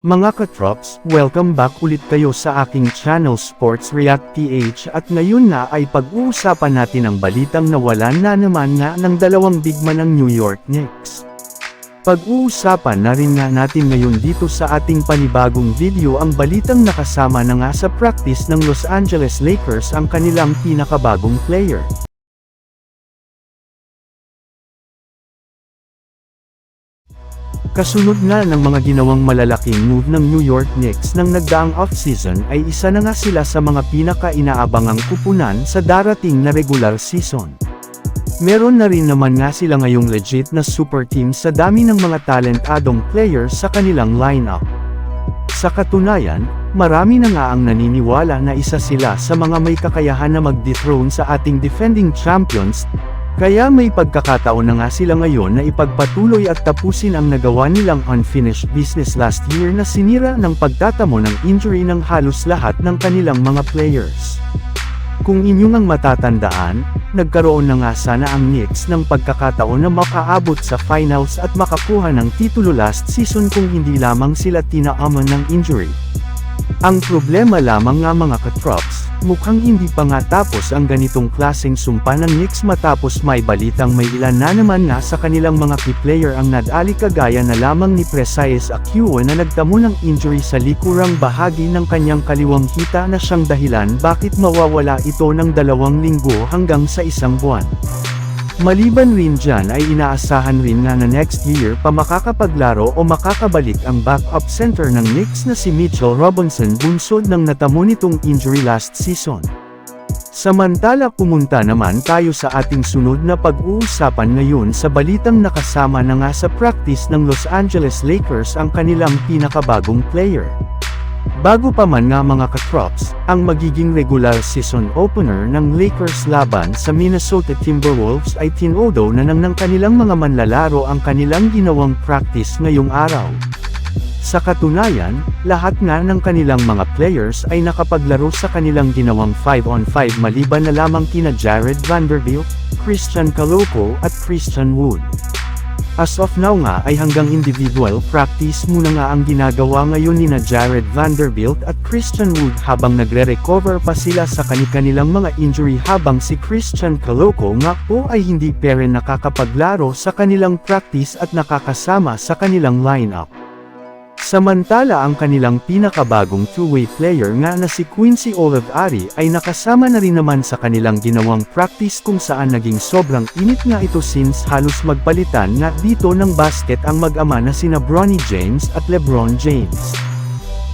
Mga katrops, welcome back ulit kayo sa aking channel Sports React PH at ngayon na ay pag-uusapan natin ang balitang nawalan na naman nga ng dalawang bigman ng New York Knicks. Pag-uusapan na rin nga natin ngayon dito sa ating panibagong video ang balitang nakasama na nga sa practice ng Los Angeles Lakers ang kanilang pinakabagong player. Kasunod nga ng mga ginawang malalaking move ng New York Knicks nang nagdaang off-season ay isa na nga sila sa mga pinaka-inaabangang kupunan sa darating na regular season. Meron na rin naman nga sila ngayong legit na super team sa dami ng mga talentadong players sa kanilang lineup. Sa katunayan, marami na nga ang naniniwala na isa sila sa mga may kakayahan na mag-dethrone sa ating defending champions, kaya may pagkakataon na nga sila ngayon na ipagpatuloy at tapusin ang nagawa nilang unfinished business last year na sinira ng pagtatamo ng injury ng halos lahat ng kanilang mga players. Kung inyong ang matatandaan, nagkaroon na nga sana ang Knicks ng pagkakataon na makaabot sa finals at makakuha ng titulo last season kung hindi lamang sila tinaaman ng injury. Ang problema lamang nga mga katrops, mukhang hindi pa nga tapos ang ganitong klaseng sumpa ng Knicks matapos may balitang may ilan na naman nga sa kanilang mga key player ang nadali kagaya na lamang ni Presias Acuo na nagtamo ng injury sa likurang bahagi ng kanyang kaliwang hita na siyang dahilan bakit mawawala ito ng dalawang linggo hanggang sa isang buwan. Maliban rin dyan ay inaasahan rin nga na next year pa makakapaglaro o makakabalik ang backup center ng Knicks na si Mitchell Robinson bunsod ng natamo nitong injury last season. Samantala pumunta naman tayo sa ating sunod na pag-uusapan ngayon sa balitang nakasama na nga sa practice ng Los Angeles Lakers ang kanilang pinakabagong player. Bago pa man nga mga katrops, ang magiging regular season opener ng Lakers laban sa Minnesota Timberwolves ay tinodo na nang ng kanilang mga manlalaro ang kanilang ginawang practice ngayong araw. Sa katunayan, lahat nga ng kanilang mga players ay nakapaglaro sa kanilang ginawang 5-on-5 maliban na lamang kina Jared Vanderbilt, Christian Caloco at Christian Wood. As of now nga ay hanggang individual practice muna nga ang ginagawa ngayon ni na Jared Vanderbilt at Christian Wood habang nagre-recover pa sila sa kanilang mga injury habang si Christian Caloco nga po ay hindi pere nakakapaglaro sa kanilang practice at nakakasama sa kanilang lineup. Samantala ang kanilang pinakabagong two-way player nga na si Quincy Olivari ay nakasama na rin naman sa kanilang ginawang practice kung saan naging sobrang init nga ito since halos magpalitan nga dito ng basket ang mag-ama na sina Bronny James at LeBron James.